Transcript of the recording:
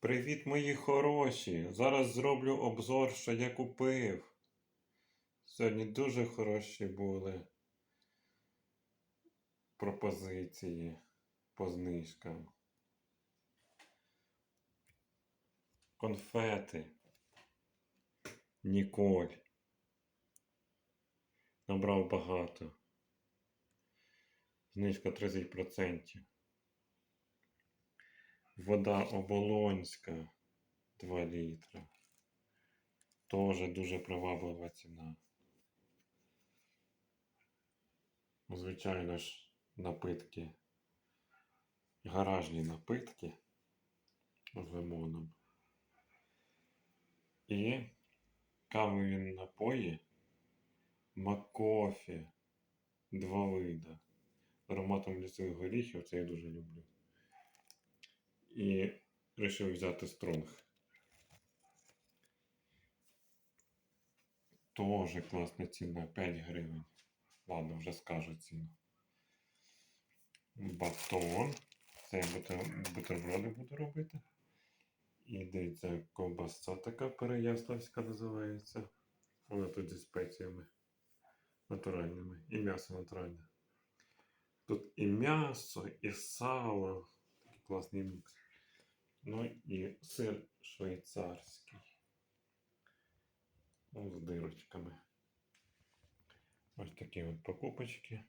Привіт, мої хороші! Зараз зроблю обзор, що я купив. Сьогодні дуже хороші були пропозиції по знижкам. Конфети. Ніколь. Набрав багато. Знижка 30%. Вода оболонська 2 літра. Тоже дуже приваблива ціна. Звичайно ж, напитки. Гаражні напитки з лимоном. І кавові напої Макофі. Два вида. Ароматом лісових горіхів, це я дуже люблю. І вирішив взяти стронг. Тоже класна ціна, 5 гривень. Ладно, вже скажу ціну. Батон. Це я бутерброди буду робити. І дивіться, ковбаса така переяславська називається. Вона тут зі спеціями натуральними. І м'ясо натуральне. Тут і м'ясо, і сало. Класний мікс. Ну і сир швейцарський. Ну, з дирочками. Ось такі от покупочки.